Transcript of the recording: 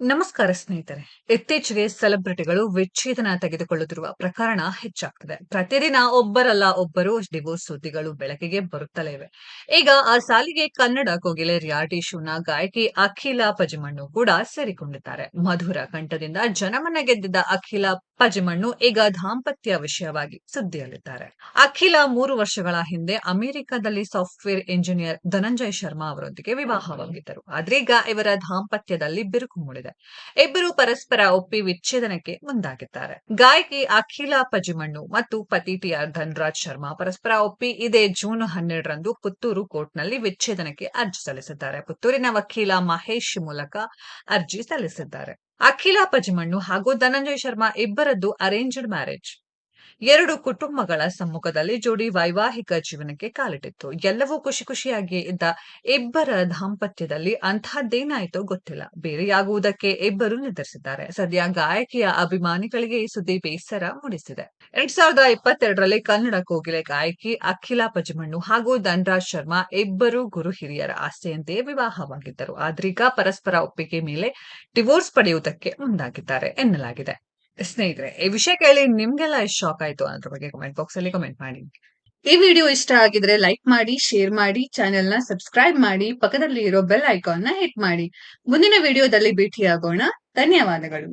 ನಮಸ್ಕಾರ ಸ್ನೇಹಿತರೆ. ಇತ್ತೀಚೆಗೆ ಸೆಲೆಬ್ರಿಟಿಗಳು ವಿಚ್ಛೇದನ ತೆಗೆದುಕೊಳ್ಳುತ್ತಿರುವ ಪ್ರಕರಣ ಹೆಚ್ಚಾಗ್ತಿದೆ. ಪ್ರತಿದಿನ ಒಬ್ಬರಲ್ಲ ಒಬ್ಬರು ಡಿವೋರ್ಸ್ ಸುದ್ದಿಗಳು ಬೆಳಕಿಗೆ ಬರುತ್ತಲೇ ಇವೆ. ಈಗ ಆ ಸಾಲಿಗೆ ಕನ್ನಡ ಕೋಗಿಲೆ ರಿಯಾಲಿಟಿ ಶೋನ ಗಾಯಕಿ ಅಖಿಲ ಪಜಮಣ್ಣು ಕೂಡ ಸೇರಿಕೊಂಡಿದ್ದಾರೆ. ಮಧುರ ಕಂಠದಿಂದ ಜನಮನ ಗೆದ್ದಿದ್ದ ಅಖಿಲ ಪಜಿಮಣ್ಣು ಈಗ ದಾಂಪತ್ಯ ವಿಷಯವಾಗಿ ಸುದ್ದಿಯಲ್ಲಿದ್ದಾರೆ. ಅಖಿಲ ಮೂರು ವರ್ಷಗಳ ಹಿಂದೆ ಅಮೆರಿಕದಲ್ಲಿ ಸಾಫ್ಟ್ವೇರ್ ಇಂಜಿನಿಯರ್ ಧನಂಜಯ್ ಶರ್ಮಾ ಅವರೊಂದಿಗೆ ವಿವಾಹವಾಗಿದ್ದರು. ಆದ್ರೀಗ ಇವರ ದಾಂಪತ್ಯದಲ್ಲಿ ಬಿರುಕು ಮೂಡಿದೆ. ಇಬ್ಬರು ಪರಸ್ಪರ ಒಪ್ಪಿ ವಿಚ್ಛೇದನಕ್ಕೆ ಮುಂದಾಗಿದ್ದಾರೆ. ಗಾಯಕಿ ಅಖಿಲ ಪಜಿಮಣ್ಣು ಮತ್ತು ಪತಿ ಟಿ ಆರ್ ಧನ್ರಾಜ್ ಶರ್ಮಾ ಪರಸ್ಪರ ಒಪ್ಪಿ ಇದೇ ಜೂನ್ ಹನ್ನೆರಡರಂದು ಪುತ್ತೂರು ಕೋರ್ಟ್ನಲ್ಲಿ ವಿಚ್ಛೇದನಕ್ಕೆ ಅರ್ಜಿ ಸಲ್ಲಿಸಿದ್ದಾರೆ. ಪುತ್ತೂರಿನ ವಕೀಲ ಮಹೇಶ್ ಮೂಲಕ ಅರ್ಜಿ ಸಲ್ಲಿಸಿದ್ದಾರೆ. ಅಖಿಲ ಪಜಿಮಣ್ಣು ಹಾಗೂ ಧನಂಜಯ್ ಶರ್ಮಾ ಇಬ್ಬರದ್ದು ಅರೇಂಜ್ಡ್ ಮ್ಯಾರೇಜ್ ಎರಡು ಕುಟುಂಬಗಳ ಸಮ್ಮುಖದಲ್ಲಿ ಜೋಡಿ ವೈವಾಹಿಕ ಜೀವನಕ್ಕೆ ಕಾಲಿಟ್ಟಿತ್ತು. ಎಲ್ಲವೂ ಖುಷಿ ಖುಷಿಯಾಗಿ ಇದ್ದ ಇಬ್ಬರ ದಾಂಪತ್ಯದಲ್ಲಿ ಅಂತಹದ್ದೇನಾಯ್ತೋ ಗೊತ್ತಿಲ್ಲ. ಬೇರೆಯಾಗುವುದಕ್ಕೆ ಇಬ್ಬರು ನಿರ್ಧರಿಸಿದ್ದಾರೆ. ಸದ್ಯ ಗಾಯಕಿಯ ಅಭಿಮಾನಿಗಳಿಗೆ ಈ ಸುದ್ದಿ ಬೇಸರ ಮೂಡಿಸಿದೆ. ಎರಡ್ ಸಾವಿರದ ಇಪ್ಪತ್ತೆರಡರಲ್ಲಿ ಕನ್ನಡ ಕೋಗಿಲೆ ಗಾಯಕಿ ಅಖಿಲ ಪಜಮಣ್ಣು ಹಾಗೂ ಧನ್ರಾಜ್ ಶರ್ಮಾ ಇಬ್ಬರು ಗುರು ಹಿರಿಯರ ಆಸ್ತೆಯಂತೆಯೇ ವಿವಾಹವಾಗಿದ್ದರು. ಆದ್ರೀಗ ಪರಸ್ಪರ ಒಪ್ಪಿಗೆ ಮೇಲೆ ಡಿವೋರ್ಸ್ ಪಡೆಯುವುದಕ್ಕೆ ಮುಂದಾಗಿದ್ದಾರೆ ಎನ್ನಲಾಗಿದೆ. ಸ್ನೇಹಿತರೆ, ಈ ವಿಷಯ ಕೇಳಿ ನಿಮ್ಗೆಲ್ಲ ಎಷ್ಟು ಶಾಕ್ ಆಯ್ತು ಅದ್ರ ಬಗ್ಗೆ ಕಮೆಂಟ್ ಬಾಕ್ಸ್ ಅಲ್ಲಿ ಕಮೆಂಟ್ ಮಾಡಿ. ಈ ವಿಡಿಯೋ ಇಷ್ಟ ಆಗಿದ್ರೆ ಲೈಕ್ ಮಾಡಿ ಶೇರ್ ಮಾಡಿ ಚಾನೆಲ್ನ ಸಬ್ಸ್ಕ್ರೈಬ್ ಮಾಡಿ ಪಕ್ಕದಲ್ಲಿ ಇರೋ ಬೆಲ್ ಐಕಾನ್ನ ಹಿಟ್ ಮಾಡಿ. ಮುಂದಿನ ವಿಡಿಯೋದಲ್ಲಿ ಭೇಟಿಯಾಗೋಣ. ಧನ್ಯವಾದಗಳು.